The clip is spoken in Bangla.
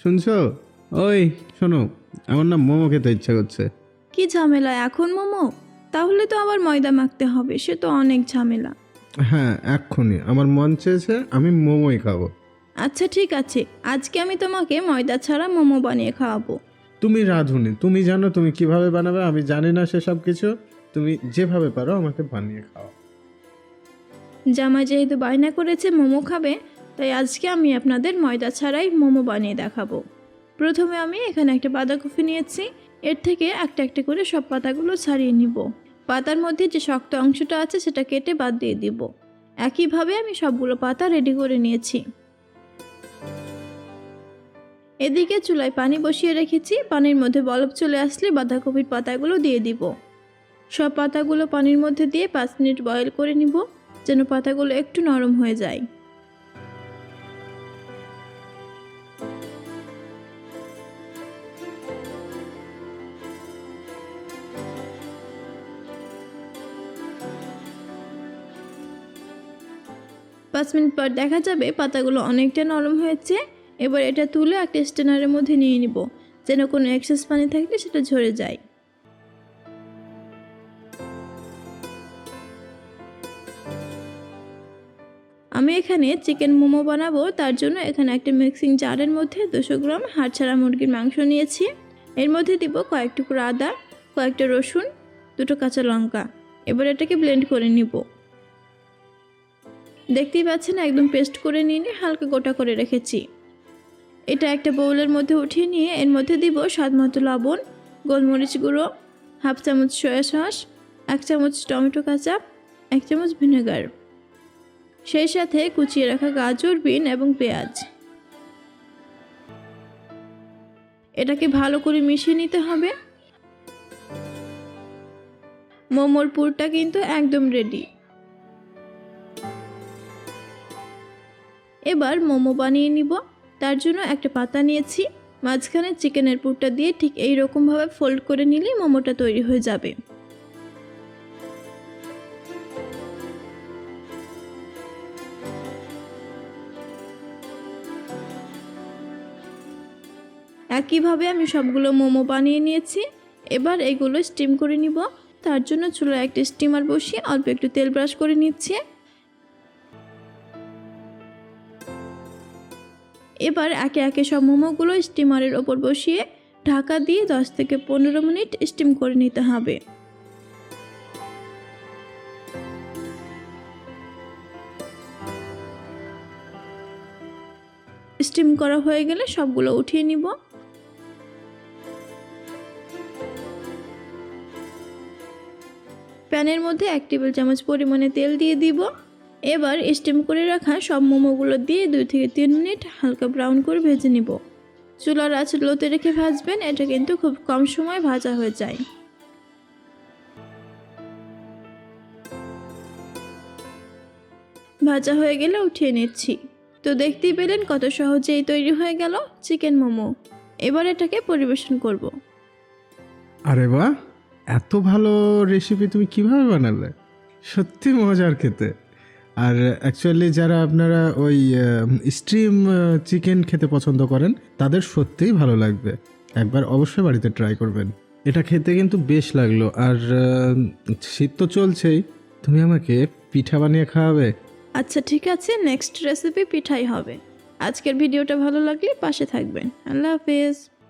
শুনছো? ওই শোনো আমার না মোমো খেতে ইচ্ছা করছে। কি ঝামেলা? এখন মোমো? তাহলে তো আবার ময়দা মাখতে হবে সে তো অনেক ঝামেলা। হ্যাঁ এক্ষুনি। আমার মন চেয়েছে আমি মোমোই খাব। আচ্ছা ঠিক আছে। আজকে আমি তোমাকে ময়দা ছাড়া মোমো বানিয়ে খাওয়াবো। তুমি রাঁধুনি তুমি জানো তুমি কীভাবে বানাবে আমি জানি না সেসব কিছু। তুমি যেভাবে পারো আমাকে বানিয়ে খাও জামাই যেহেতু বায়না করেছে মোমো খাবে তাই আজকে আমি আপনাদের ময়দা ছাড়াই মোমো বানিয়ে দেখাবো। প্রথমে আমি এখানে একটা বাঁধাকপি নিয়েছি। এর থেকে একটা একটা করে সব পাতাগুলো ছাড়িয়ে নিব। পাতার মধ্যে যে শক্ত অংশটা আছে সেটা কেটে বাদ দিয়ে দিব। একইভাবে আমি সবগুলো পাতা রেডি করে নিয়েছি। এদিকে চুলায় পানি বসিয়ে রেখেছি। পানির মধ্যে বরফ চলে আসলে বাঁধাকপির পাতাগুলো দিয়ে দিব। সব পাতাগুলো পানির মধ্যে দিয়ে পাঁচ মিনিট বয়েল করে নিব, যেন পাতাগুলো একটু নরম হয়ে যায়। পাঁচ মিনিট পর দেখা যাবে পাতাগুলো অনেকটা নরম হয়েছে। এবার এটা তুলে একটা স্টেনারের মধ্যে নিয়ে নিব, যেন কোনো এক্সেস পানি থাকলে সেটা ঝরে যায়। আমি এখানে চিকেন মোমো বানাবো, তার জন্য এখানে একটা মিক্সিং জারের মধ্যে দুশো গ্রাম হাড় ছাড়া মুরগির মাংস নিয়েছি। এর মধ্যে দিব কয়েক টুকরো আদা, কয়েকটা রসুন, দুটো কাঁচা লঙ্কা। এবার এটাকে ব্লেন্ড করে নিব। দেখতেই পাচ্ছেন, একদম পেস্ট করে নিয়ে নিয়ে হালকা গোটা করে রেখেছি। এটা একটা বোউলের মধ্যে উঠিয়ে নিয়ে এর মধ্যে দিব স্বাদ মতো লবণ, গোলমরিচ গুঁড়ো, হাফ চামচ সয়া সস, এক চামচ টমেটো কাঁচা, এক চামচ ভিনেগার। সেই সাথে কুচিয়ে রাখা গাজর, বিন এবং পেঁয়াজ। এটাকে ভালো করে মিশিয়ে নিতে হবে। মোমোর পুরটা কিন্তু একদম রেডি এবার মোমো বানিয়ে নিব। তার জন্য একটা পাতা নিয়েছি। মাঝখানে চিকেনের পুরটা দিয়ে ঠিক এই রকমভাবে ফোল্ড করে নিলেই মোমোটা তৈরি হয়ে যাবে। একইভাবে আমি সবগুলো মোমো বানিয়ে নিয়েছি। এবার এগুলো স্টিম করে নিব। তার জন্য চুলায় একটা স্টিমার বসিয়ে অল্প একটু তেল ব্রাশ করে নিচ্ছি। এবার একে একে সব মোমোগুলো স্টিমারের ওপর বসিয়ে ঢাকা দিয়ে দশ থেকে পনেরো মিনিট স্টিম করে নিতে হবে। স্টিম করা হয়ে গেলে সবগুলো উঠিয়ে নিব। প্যানের মধ্যে এক টেবিল চামচ পরিমাণে তেল দিয়ে দিব। এবার স্টিম করে রাখা সব মোমোগুলো দিয়ে দুই থেকে তিন মিনিট হালকা ব্রাউন করে ভেজে নিব। চুলার আঁচ লোতে রেখে ভাজবেন, এটা কিন্তু খুব কম সময় ভাজা হয়ে যায়। ভাজা হয়ে গেলে উঠিয়ে নিচ্ছি। তো দেখতেই পেলেন কত সহজেই তৈরি হয়ে গেল চিকেন মোমো। এবার এটাকে পরিবেশন করব। আরে বাহ! এত ভালো রেসিপি তুমি কীভাবে বানালে? সত্যি মজার খেতে। আর অ্যাকচুয়ালি যারা আপনারা ওই স্ট্রিম চিকেন খেতে পছন্দ করেন, তাদের সত্যিই ভালো লাগবে। একবার অবশ্যই বাড়িতে ট্রাই করবেন। এটা খেতে কিন্তু বেশ লাগল। আর শীত তো চলছেই। তুমি আমাকে পিঠা বানিয়ে খাওয়াবে? আচ্ছা ঠিক আছে। নেক্সট রেসিপি পিঠাই হবে। আজকের ভিডিওটা ভালো লাগলে পাশে থাকবেন। আল্লাহ হাফেজ।